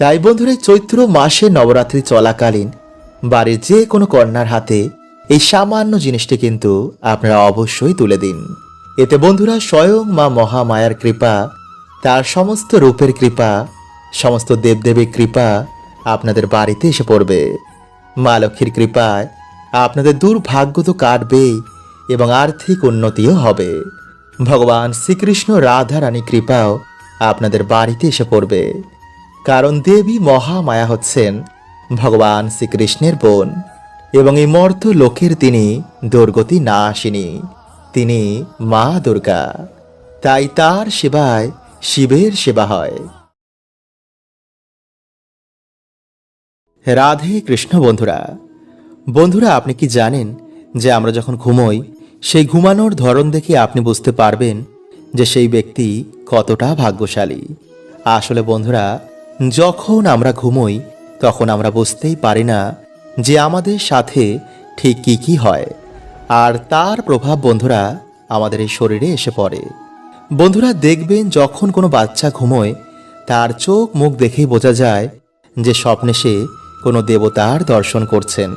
তাই বন্ধুরা চৈত্র মাসে নবরাত্রি চলাকালীন বাড়ির যে কোনো কন্যার হাতে এই সামান্য জিনিসটি কিন্তু আপনারা অবশ্যই তুলে দিন। এতে বন্ধুরা, স্বয়ং মা মহামায়ার কৃপা, তার সমস্ত রূপের কৃপা, সমস্ত দেবদেবীর কৃপা আপনাদের বাড়িতে এসে পড়বে। মা লক্ষ্মীর কৃপায় আপনাদের দুর্ভাগ্য তো কাটবেই এবং আর্থিক উন্নতিও হবে। ভগবান শ্রীকৃষ্ণ রাধা রানী কৃপাও আপনাদের বাড়িতে এসে পড়বে। কারণ দেবী মহামায়া হচ্ছেন ভগবান শ্রীকৃষ্ণের বোন এবং এই মর্ত লোকের তিনি দুর্গতি না আসেনি তিনি মা দুর্গা। তাই তার সেবায় শিবের সেবা হয়। রাধে কৃষ্ণ বন্ধুরা বন্ধুরা আপনি কি জানেন যে আমরা যখন ঘুমোই, সেই ঘুমানোর ধরন দেখে আপনি বুঝতে পারবেন যে সেই ব্যক্তি কতটা ভাগ্যশালী। আসলে বন্ধুরা যখন আমরা ঘুমোই, তখন আমরা বুঝতেই পারি না যে আমাদের সাথে ঠিক কি কি হয়। আর তার প্রভাব বন্ধুরা আমাদের এই শরীরে এসে পড়ে। বন্ধুরা দেখবেন যখন কোনো বাচ্চা ঘুমোয়, তার চোখ মুখ দেখেই বোঝা যায় যে স্বপ্নে সে কোনো দেবতার দর্শন করছেন।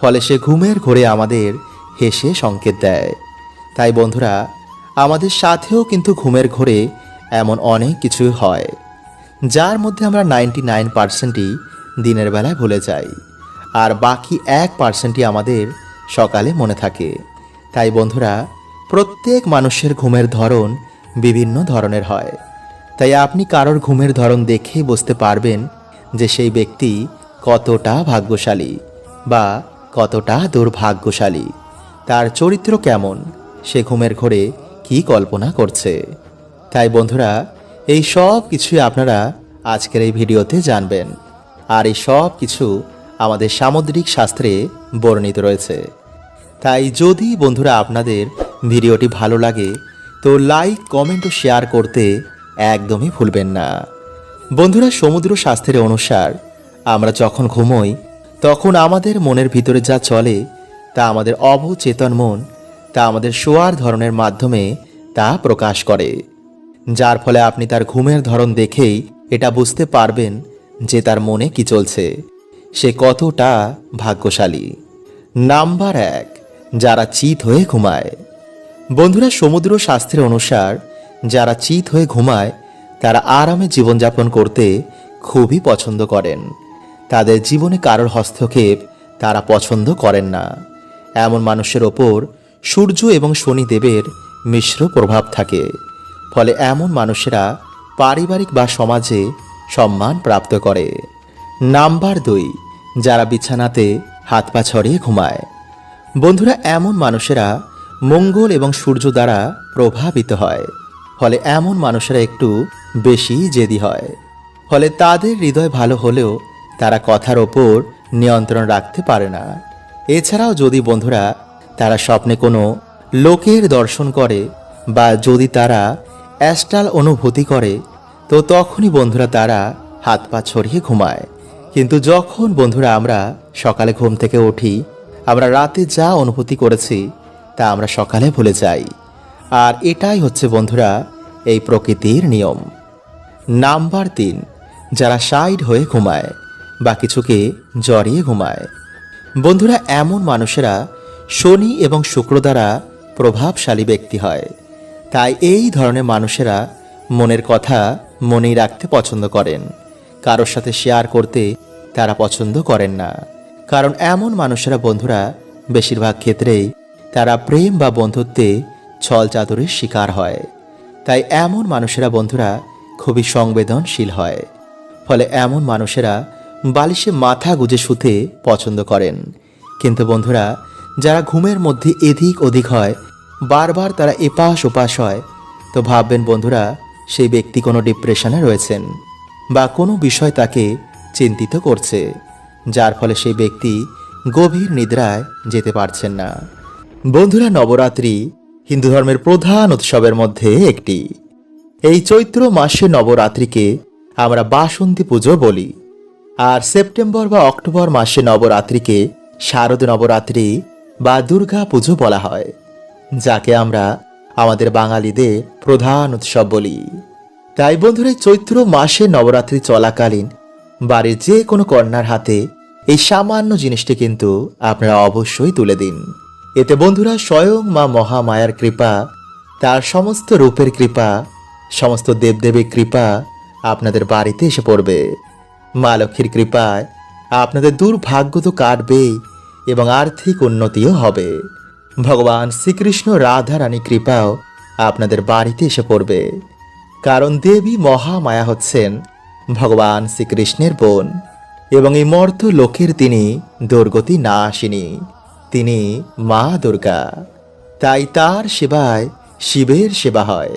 ফলে সে ঘুমের ঘোরে আমাদের হেসে সংকেত দেয়। তাই বন্ধুরা, আমাদের সাথেও কিন্তু ঘুমের ঘোরে এমন অনেক কিছু হয়। যার মধ্যে আমরা নাইনটি নাইন পার্সেন্টই দিনের বেলায় ভুলে যাই। আর বাকি এক পার্সেন্টই আমাদের সকালে মনে থাকে। তাই বন্ধুরা, প্রত্যেক মানুষের ঘুমের ধরন বিভিন্ন ধরনের হয়। তাই আপনি কারোর ঘুমের ধরন দেখেই বুঝতে পারবেন যে সেই ব্যক্তি কতটা ভাগ্যশালী বা কতটা দুর্ভাগ্যশালী। তার চরিত্র কেমন? সে ঘুমের ঘোরে কি কল্পনা করছে? তাই বন্ধুরা এই সব কিছুই আপনারা আজকের এই ভিডিওতে জানবেন। আর এই সব কিছু আমাদের সামুদ্রিক শাস্ত্রে বর্ণিত রয়েছে। তাই যদি বন্ধুরা আপনাদের ভিডিওটি ভালো লাগে, তো লাইক, কমেন্ট ও শেয়ার করতে একদমই ভুলবেন না। বন্ধুরা, সমুদ্র শাস্ত্রের অনুসার আমরা যখন ঘুমোই, তখন আমাদের মনের ভিতরে যা চলে, তা আমাদের অবচেতন মন, তা আমাদের শোয়ার ধরনের মাধ্যমে তা প্রকাশ করে। যার ফলে আপনি তার ঘুমের ধরন দেখেই এটা বুঝতে পারবেন যে তার মনে কি চলছে। সে কতটা ভাগ্যশালী। নাম্বার এক, যারা চিত হয়ে ঘুমায়। বন্ধুরা, সমুদ্র শাস্ত্রের অনুসার যারা চিত হয়ে ঘুমায়, তারা আরামে জীবনযাপন করতে খুবই পছন্দ করেন। তাদের জীবনে কারোর হস্তক্ষেপ তারা পছন্দ করেন না। এমন মানুষের ওপর সূর্য এবং শনিদেবের মিশ্র প্রভাব থাকে। ফলে এমন মানুষেরা পারিবারিক বা সমাজে সম্মান প্রাপ্ত করে। নাম্বার দুই, যারা বিছানাতে হাত পা ছড়িয়ে ঘুমায়। বন্ধুরা, এমন মানুষেরা মঙ্গল এবং সূর্য দ্বারা প্রভাবিত হয়। ফলে এমন মানুষেরা একটু বেশি জেদি হয়। ফলে তাদের হৃদয় ভালো হলেও তারা কথার ওপর নিয়ন্ত্রণ রাখতে পারে না। এছাড়াও যদি বন্ধুরা তারা স্বপ্নে কোনো লোকের দর্শন করে বা যদি তারা অ্যাস্ট্রাল অনুভূতি করে, তো তখনই বন্ধুরা তারা হাত পা ছড়িয়ে ঘুমায়। কিন্তু যখন বন্ধুরা আমরা সকালে ঘুম থেকে উঠি, আমরা রাতে যা অনুভূতি করেছি, তা আমরা সকালে ভুলে যাই। আর এটাই হচ্ছে বন্ধুরা এই প্রকৃতির নিয়ম। নাম্বার তিন, যারা সাইড হয়ে ঘুমায় বা কিছুকে জড়িয়ে ঘুমায়। বন্ধুরা, এমন মানুষেরা শনি এবং শুক্র দ্বারা প্রভাবশালী ব্যক্তি হয়। তাই এই ধরনের মানুষেরা মনের কথা মনেই রাখতে পছন্দ করেন। কারোর সাথে শেয়ার করতে তারা পছন্দ করেন না। কারণ এমন মানুষেরা বন্ধুরা বেশিরভাগ ক্ষেত্রেই তারা প্রেম বা বন্ধুত্বে ছল চাদরের শিকার হয়। তাই এমন মানুষেরা বন্ধুরা খুবই সংবেদনশীল হয়। ফলে এমন মানুষেরা বালিশে মাথা গুজে শুতে পছন্দ করেন। কিন্তু বন্ধুরা, যারা ঘুমের মধ্যে এদিক ওদিক হয় বারবার তারা এপাশ ওপাশ হয়। তো ভাববেন বন্ধুরা, সেই ব্যক্তি কোনো ডিপ্রেশনে রয়েছেন বা কোনো বিষয় তাকে চিন্তিত করছে, যার ফলে সেই ব্যক্তি গভীর নিদ্রায় যেতে পারছেন না। বন্ধুরা, নবরাত্রি হিন্দু ধর্মের প্রধান উৎসবের মধ্যে একটি। এই চৈত্র মাসে নবরাত্রিকে আমরা বাসন্তী পুজো বলি আর সেপ্টেম্বর বা অক্টোবর মাসে নবরাত্রিকে শারদ নবরাত্রি বা দুর্গা পুজো বলা হয়। যাকে আমরা আমাদের বাঙালিদের প্রধান উৎসব বলি। তাই বন্ধুরা চৈত্র মাসে নবরাত্রি চলাকালীন বাড়ির যে কোনো কন্যার হাতে এই সামান্য জিনিসটি কিন্তু আপনারা অবশ্যই তুলে দিন। এতে বন্ধুরা, স্বয়ং মা মহামায়ার কৃপা, তার সমস্ত রূপের কৃপা, সমস্ত দেবদেবীর কৃপা আপনাদের বাড়িতে এসে পড়বে। মা লক্ষ্মীর কৃপায় আপনাদের দুর্ভাগ্য তো কাটবেই এবং আর্থিক উন্নতিও হবে। ভগবান শ্রীকৃষ্ণ রাধা রানী কৃপাও আপনাদের বাড়িতে এসে পড়বে। কারণ দেবী মহামায়া হচ্ছেন ভগবান শ্রীকৃষ্ণের বোন এবং এই মর্ত লোকের তিনি দুর্গতি না আসেনি তিনি মা দুর্গা। তাই তার সেবায় শিবের সেবা হয়।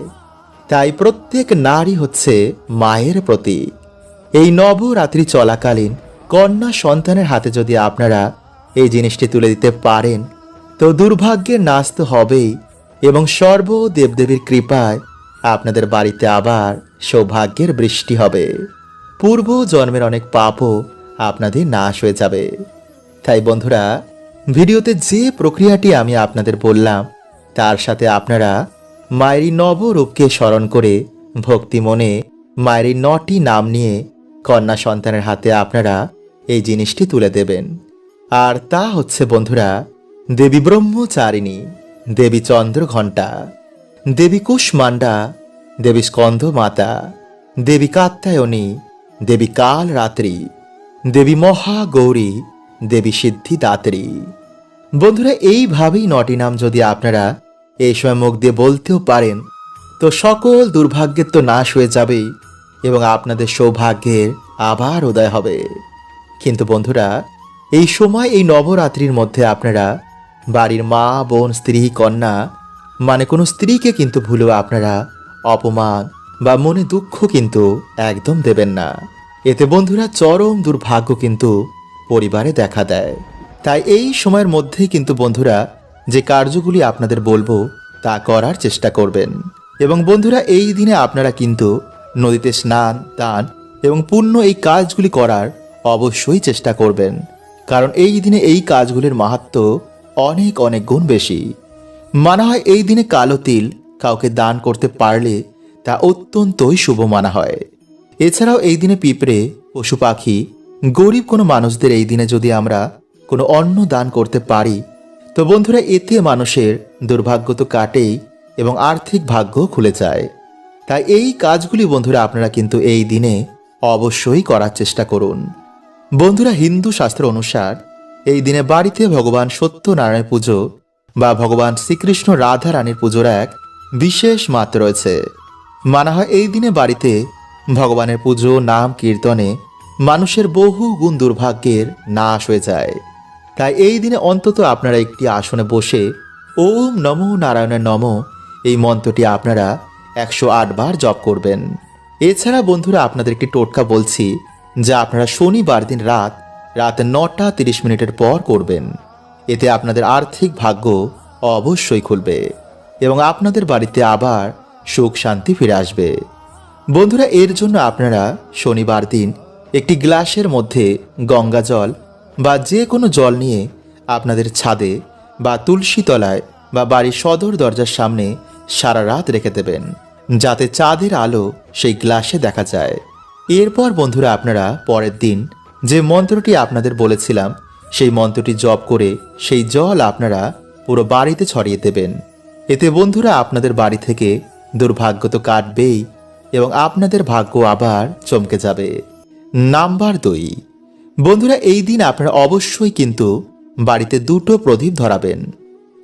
তাই প্রত্যেক নারী হচ্ছে মায়ের প্রতি এই নবরাত্রি চলাকালীন কন্যা সন্তানের হাতে যদি আপনারা এই জিনিসটি তুলে দিতে পারেন তো দুর্ভাগ্যের নাশ তো হবেই, এবং সর্ব দেবদেবীর কৃপায় আপনাদের বাড়িতে আবার সৌভাগ্যের বৃষ্টি হবে। পূর্ব জন্মের অনেক পাপও আপনাদের নাশ হয়ে যাবে। তাই বন্ধুরা, ভিডিওতে যে প্রক্রিয়াটি আমি আপনাদের বললাম, তার সাথে আপনারা মায়েরই নবরূপকে স্মরণ করে ভক্তি মনে মায়েরই নটি নাম নিয়ে কন্যা সন্তানের হাতে আপনারা এই জিনিসটি তুলে দেবেন। আর তা হচ্ছে, বন্ধুরা দেবী ব্রহ্মচারিণী, দেবী চন্দ্র ঘণ্টা দেবী কুষ্মান্ডা দেবী স্কন্ধ মাতা দেবী কাত্যায়নী, দেবী কাল রাত্রি দেবী মহাগৌরী, দেবী সিদ্ধি দাত্রী বন্ধুরা, এইভাবেই নটি নাম যদি আপনারা এই সময় মুখ দিয়ে বলতেও পারেন, তো সকল দুর্ভাগ্যের তো নাশ হয়ে যাবেই এবং আপনাদের সৌভাগ্যের আবার উদয় হবে। কিন্তু বন্ধুরা, এই সময় এই নবরাত্রির মধ্যে আপনারা বাড়ির মা, বোন, স্ত্রী, কন্যা মানে কোনো স্ত্রীকে কিন্তু ভুলেও আপনারা অপমান বা মনে দুঃখ কিন্তু একদম দেবেন না। এতে বন্ধুরা চরম দুর্ভাগ্য কিন্তু পরিবারে দেখা দেয়। তাই এই সময়ের মধ্যেই কিন্তু বন্ধুরা যে কার্যগুলি আপনাদের বলব তা করার চেষ্টা করবেন। এবং বন্ধুরা এই দিনে আপনারা কিন্তু নদীতে স্নান, দান এবং পূর্ণ এই কাজগুলি করার অবশ্যই চেষ্টা করবেন। কারণ এই দিনে এই কাজগুলির মাহাত্ম অনেক অনেক গুণ বেশি। মানা হয় এই দিনে কালো তিল কাউকে দান করতে পারলে তা অত্যন্তই শুভ মানা হয়। এছাড়াও এই দিনে পিঁপড়ে, পশু পাখি, গরিব কোনো মানুষদের এই দিনে যদি আমরা কোনো অন্ন দান করতে পারি, তো বন্ধুরা, এতে মানুষের দুর্ভাগ্য তো কাটেই এবং আর্থিক ভাগ্য খুলে যায়। তাই এই কাজগুলি বন্ধুরা, আপনারা কিন্তু এই দিনে অবশ্যই করার চেষ্টা করুন। বন্ধুরা, হিন্দু শাস্ত্র অনুসার এই দিনে বাড়িতে ভগবান সত্যনারায়ণ পুজো বা ভগবান শ্রীকৃষ্ণ রাধা রানীর পুজোর এক বিশেষ মাত্র রয়েছে। মানা হয় এই দিনে বাড়িতে ভগবানের পুজো, নাম, কীর্তনে মানুষের বহু গুণ দুর্ভাগ্যের নাশ হয়ে যায়। তাই এই দিনে অন্তত আপনারা একটি আসনে বসে ওম নমো নারায়ণের নম এই মন্ত্রটি আপনারা একশো আট বার জপ করবেন। এছাড়া বন্ধুরা, আপনাদের একটি টোটকা বলছি, যা আপনারা শনিবার দিন রাত রাত নটা তিরিশ মিনিটের পর করবেন। এতে আপনাদের আর্থিক ভাগ্য অবশ্যই খুলবে এবং আপনাদের বাড়িতে আবার সুখ শান্তি ফিরে আসবে। বন্ধুরা, এর জন্য আপনারা শনিবার দিন একটি গ্লাসের মধ্যে গঙ্গা জল বা যে কোনো জল নিয়ে আপনাদের ছাদে বা তুলসী তলায় বা বাড়ির সদর দরজার সামনে সারা রাত রেখে দেবেন, যাতে চাঁদের আলো সেই গ্লাসে দেখা যায়। এরপর বন্ধুরা, আপনারা পরের দিন যে মন্ত্রটি আপনাদের বলেছিলাম, সেই মন্ত্রটি জপ করে সেই জল আপনারা পুরো বাড়িতে ছড়িয়ে দেবেন। এতে বন্ধুরা আপনাদের বাড়ি থেকে দুর্ভাগ্য তো কাটবেই এবং আপনাদের ভাগ্য আবার চমকে যাবে। নাম্বার দুই। বন্ধুরা, এই দিন আপনারা অবশ্যই কিন্তু বাড়িতে দুটো প্রদীপ ধরাবেন।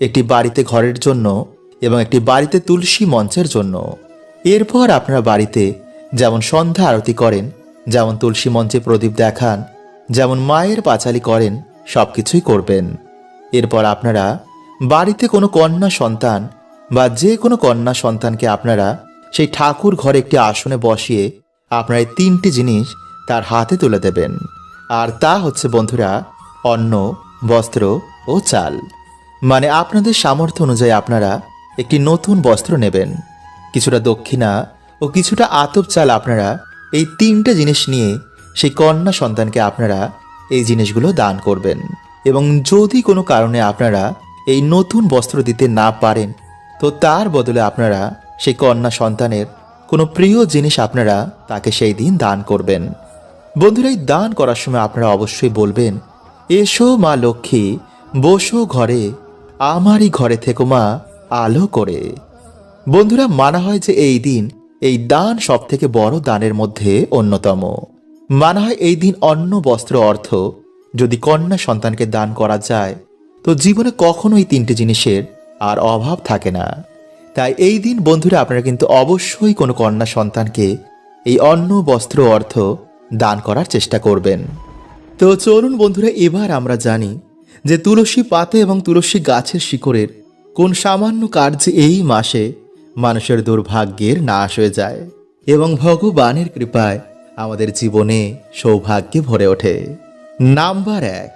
একটি বাড়িতে ঘরের জন্য এবং একটি বাড়িতে তুলসী মঞ্চের জন্য। এরপর আপনারা বাড়িতে যেমন সন্ধ্যা আরতি করেন যেমন তুলসী মঞ্চে প্রদীপ দেখান, যেমন মায়ের পাঁচালি করেন সব কিছুই করবেন। এরপর আপনারা বাড়িতে কোনো কন্যা সন্তান বা যে কোনো কন্যা সন্তানকে আপনারা সেই ঠাকুর ঘরে একটি আসনে বসিয়ে আপনারা এই তিনটি জিনিস তার হাতে তুলে দেবেন। আর তা হচ্ছে, বন্ধুরা, অন্ন, বস্ত্র ও চাল। মানে আপনাদের সামর্থ্য অনুযায়ী আপনারা একটি নতুন বস্ত্র নেবেন। কিছুটা দক্ষিণা ও কিছুটা আতপ চাল আপনারা এই তিনটে জিনিস নিয়ে সেই কন্যা সন্তানকে আপনারা এই জিনিসগুলো দান করবেন। এবং যদি কোনো কারণে আপনারা এই নতুন বস্ত্র দিতে না পারেন, তো তার বদলে আপনারা সেই কন্যা সন্তানের কোনো প্রিয় জিনিস আপনারা তাকে সেই দিন দান করবেন। বন্ধুরা, এই দান করার সময় আপনারা অবশ্যই বলবেন, এসো মা লক্ষ্মী, বসো ঘরে, আমারই ঘরে থেকো মা, আলো করে। বন্ধুরা, মানা হয় যে এই দিন এই দান সব থেকে বড় দানের মধ্যে অন্যতম। মানা হয় এই দিন অন্ন, বস্ত্র, অর্থ, যদি কন্যা সন্তানকে দান করা যায়, তো জীবনে কখনো এই তিনটে জিনিসের আর অভাব থাকে না। তাই এই দিন, বন্ধুরা, আপনারা কিন্তু অবশ্যই কোনো কন্যা সন্তানকে এই অন্ন, বস্ত্র, অর্থ দান করার চেষ্টা করবেন। তো চলুন, বন্ধুরা, এবার আমরা জানি যে তুলসী পাতে এবং তুলসী গাছের শিকড়ের কোন সামান্য কার্যে এই মাসে মানুষের দুর্ভাগ্যের নাশ হয়ে যায় এবং ভগবানের কৃপায় আমাদের জীবনে সৌভাগ্যে ভরে ওঠে। নাম্বার এক,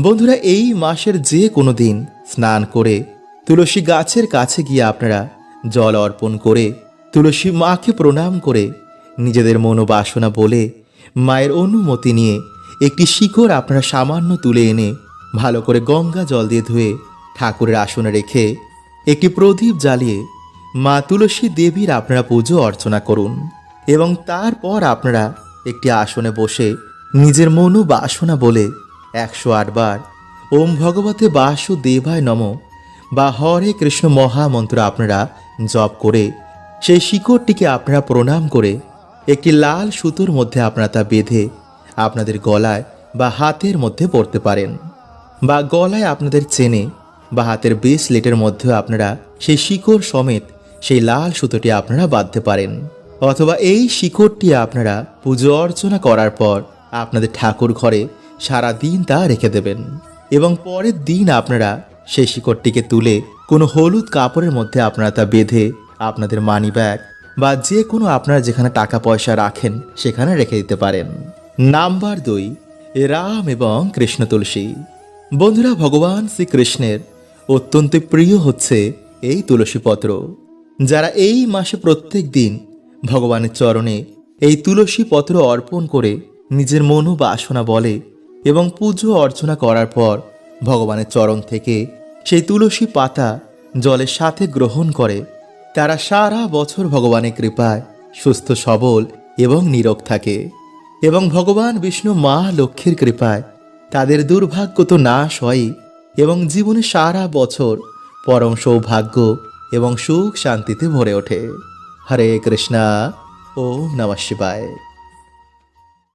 বন্ধুরা, এই মাসের যে কোনো দিন স্নান করে তুলসী গাছের কাছে গিয়ে আপনারা জল অর্পণ করে তুলসী মাকে প্রণাম করে নিজেদের মনোবাসনা বলে মায়ের অনুমতি নিয়ে একটি শিকড় আপনারা সামান্য তুলে এনে ভালো করে গঙ্গা জল দিয়ে ধুয়ে ঠাকুরের আসনে রেখে একটি প্রদীপ জ্বালিয়ে মা তুলসী দেবীর আপনারা পুজো অর্চনা করুন এবং তারপর আপনারা একটি আসনে বসে নিজের মনোবাসনা বলে একশো আটবার ওম ভগবতে বাসুদেবায় নম বা হরে কৃষ্ণ মহামন্ত্র আপনারা জপ করে সেই শিকড়টিকে আপনারা প্রণাম করে একটি লাল সুতোর মধ্যে আপনারা তা বেঁধে আপনাদের গলায় বা হাতের মধ্যে পড়তে পারেন বা গলায় আপনাদের চেনে বা হাতের ব্রেসলেটের মধ্যে আপনারা সেই শিকড় সমেত সেই লাল সুতোটি আপনারা বাঁধতে পারেন। অথবা এই শিকড়টি আপনারা পুজো অর্চনা করার পর আপনাদের ঠাকুর ঘরে সারা দিন তা রেখে দেবেন। এবং পরের দিন আপনারা সেই শিকড়টিকে তুলে কোনো হলুদ কাপড়ের মধ্যে আপনারা তা বেঁধে আপনাদের মানি ব্যাগ বা যে কোনো আপনারা যেখানে টাকা পয়সা রাখেন সেখানে রেখে দিতে পারেন। নাম্বার দুই রাম এবং কৃষ্ণ তুলসী। বন্ধুরা, ভগবান শ্রীকৃষ্ণের অত্যন্ত প্রিয় হচ্ছে এই তুলসী পত্র। যারা এই মাসে প্রত্যেক দিন ভগবানের চরণে এই তুলসী পত্র অর্পণ করে নিজের মনোবাসনা বলে এবং পুজো অর্চনা করার পর ভগবানের চরণ থেকে সেই তুলসী পাতা জলের সাথে গ্রহণ করে, তারা সারা বছর ভগবানের কৃপায় সুস্থ, সবল এবং নীরব থাকে এবং ভগবান বিষ্ণু মা লক্ষ্মীর কৃপায় তাদের দুর্ভাগ্য তো নাশ হয় এবং জীবনে সারা বছর পরম সৌভাগ্য এবং সুখ শান্তিতে ভরে ওঠে। হরে কৃষ্ণা ও নমঃ শিবায়।